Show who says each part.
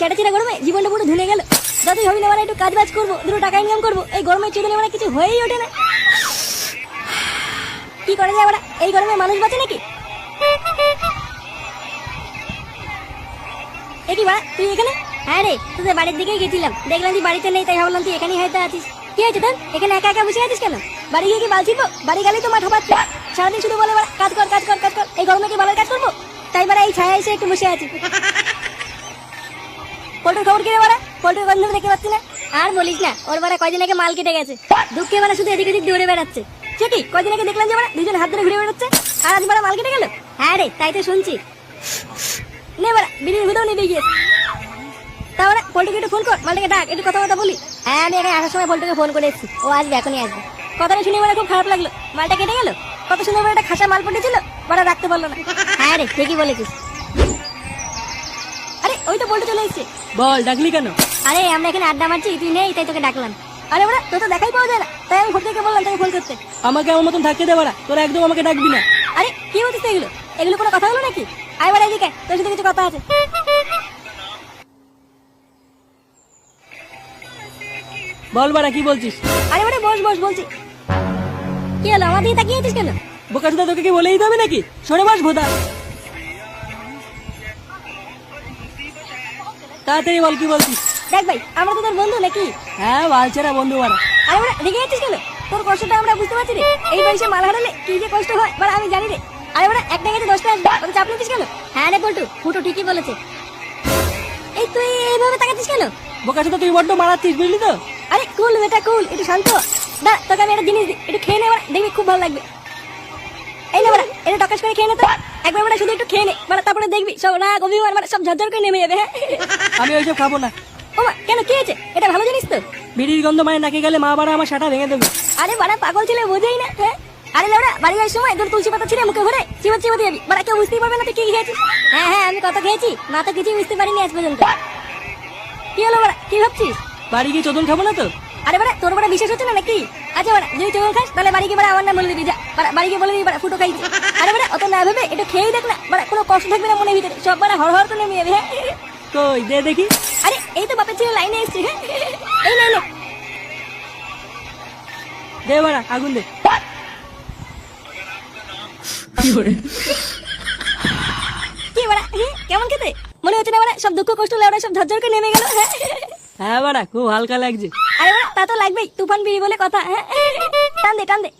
Speaker 1: সেটা চিরা গরমে জীবনটা পুরো ধুলে গেল। যতই হবি না একটু কাজ বাজ করব, দুটো টাকা ইনকাম করব, এই গরমের চোদনে মানে কিছু হয়েই ওঠে না। কি করে যায় আমরা এই গরমে মানুষ বাঁচে নাকি? এ কি তুই এখানে? হ্যাঁ রে, তোদের বাড়ির দিকেই গেছিলাম। দেখলাম তুই বাড়িতে নেই, তাই ভাবলাম তুই এখানেই হয়তো আছিস। কি হয়েছে তোর? এখানে একা একা বসে আছিস কেন? বাড়ি গিয়ে কি বাল বালছিস বাড়ি গেলেই তো মাঠা পাচ্ছে। সারাদিন শুধু বলে কাজ কর কাজ কর কাজ কর, এই গরমে কি ভালো কাজ করব? তাই বাড়া এই ছায়া এসে একটু বসে আছি। পল্টুর খবর কি রে বাড়া? পল্টুর গন্ধ দেখতে পাচ্ছি না। আর বলিস না, ওর বাড়া কয়দিন আগে মাল কেটে গেছে। দুঃখে বাড়া শুধু এদিক ওদিক দৌড়ে বেড়াচ্ছে। সে কি, কয়দিন আগে দেখলাম যে বাড়া দুজন হাত ধরে ঘুরে বেড়াচ্ছে। আর আজ বাড়া মাল কেটে গেল? হ্যাঁ রে, তাই তো শুনছি। নে বাড়া, বিড়ির ভিতরেও নেবে গিয়ে। তাহলে পল্টুকে একটু ফোন কর, মালটাকে ডাক, একটু কথা কথা বলি। হ্যাঁ আমি এখানে আসার সময় পল্টুকে ফোন করে এসেছি ও আসবে, এখনই আসবে। কথাটা শুনে মানে খুব খারাপ লাগল। মালটা কেটে গেল? কত সুন্দর একটা খাসা মাল পড়েছিল বাড়া রাখতে পারল না। হ্যাঁ রে, ঠিকই বলেছিস। আরে, ওই তো পল্টু চলে এসেছে।
Speaker 2: বল ডাকলি কেন?
Speaker 1: আরে আমরা এখানে আড্ডা মারছি তুই নেই তাই তোকে ডাকলাম। আরে ওরা তোর তো দেখাই পাওয়া যায় না। তাই আমি ফোন বললাম তোকে ফোন করতে।
Speaker 2: আমাকে আমার মতন থাকতে দে বাড়া তোরা একদম আমাকে ডাকবি না।
Speaker 1: আরে কি বলছিস তো এগুলো? এগুলো কোনো কথা হলো নাকি? আয় বাড়া এদিকে তোর সাথে কিছু কথা আছে।
Speaker 2: বল বাড়া কি বলছিস?
Speaker 1: আরে বাড়া বস বস বলছি। কি হলো আমার দিকে তাকিয়ে আছিস কেন?
Speaker 2: বোকা সুদা তোকে কি বলে দিতে হবে নাকি? সরে বাস ভোদা। তাড়াতাড়ি বল কি বলছিস?
Speaker 1: দেখ ভাই আমরা তো তোর বন্ধু নাকি?
Speaker 2: হ্যাঁ বালছেরা বন্ধু বাড়া।
Speaker 1: আরে ওরা রেগে যাচ্ছিস কেন? তোর কষ্টটা আমরা বুঝতে পারছি রে। এই বয়সে মাল হারালে কি যে কষ্ট হয় মানে আমি জানি রে। আরে ওরা একটা গেছে দশটা আসবে চাপ নিচ্ছিস কেন? হ্যাঁ রে পল্টু ফুটো ঠিকই বলেছে। এই তুই এইভাবে তাকাচ্ছিস কেন?
Speaker 2: বোকা সুদা তুই বড্ড মারাচ্ছিস বুঝলি তো?
Speaker 1: আরে কুল বেটা কুল একটু শান্ত দা তোকে আমি একটা জিনিস দিই একটু খেয়ে নে বাড়া, দেখবি খুব ভালো লাগবে। এই না এটা টকাশ করে খেয়ে নে তো। একবার বাড়া শুধু একটু খেয়ে নে বাড়া তারপরে দেখবি সব রাগ অভিমান বাড়া সব ঝরঝর করে নেমে যাবে হ্যাঁ?
Speaker 2: আমি ওইসব খাব না।
Speaker 1: কেন কি হয়েছে? এটা ভালো জিনিস তো।
Speaker 2: বিড়ির গন্ধ মানে নাকে গেলে মা বাড়া আমার সাটা ভেঙে দেবে।
Speaker 1: আরে বাড়া পাগল ছেলে বোঝেই না হ্যাঁ? আরে বাড়ি যাওয়ার সময় তোর তুলসী পাতা ছিঁড়ে মুখে ভরে চিবাতে চিবাতে যাবি। বাড়া কেউ বুঝতেই পারবে না তুই কি খেয়েছিস? হ্যাঁ হ্যাঁ আমি কত খেয়েছি। মা তো কিছুই বুঝতে পারিনি আজ পর্যন্ত। কি হলো বাড়া কি ভাবছিস?
Speaker 2: বাড়ি গিয়ে চোদন খাব না তো?
Speaker 1: আরে বাড়া তোর বাড়া বিশেষ হচ্ছে না নাকি? আচ্ছা বাড়া যদি খাস তাহলে বাড়ি গিয়ে আমার নাম বলে দিবি যা। বাড়া বাড়ি গিয়ে বলে দিবি বাড়া ফুটো খাইছি। আরে বাড়া অত না ভেবে একটু খেয়েই দেখ না বাড়া কোনো কষ্ট থাকবে না মনের ভিতরে। সব বাড়া হর হর করে নেমে যাবে হ্যাঁ
Speaker 2: কই দে দেখি।
Speaker 1: আরে এই তো বাপের ছেলে লাইনে এসছে হ্যাঁ। এই না না।
Speaker 2: দে বাড়া আগুন দে।
Speaker 1: কি বাড়া কেমন খেতে? মনে হচ্ছে না বাড়া সব দুঃখ কষ্ট লেবড়া সব ঝরঝর করে নেমে গেল হ্যাঁ।
Speaker 2: হ্যাঁ বাড়া খুব হালকা লাগছে।
Speaker 1: আরে তা তো লাগবেই। তুফান বিড়ি বলে কথা হ্যাঁ? টান দে টান দে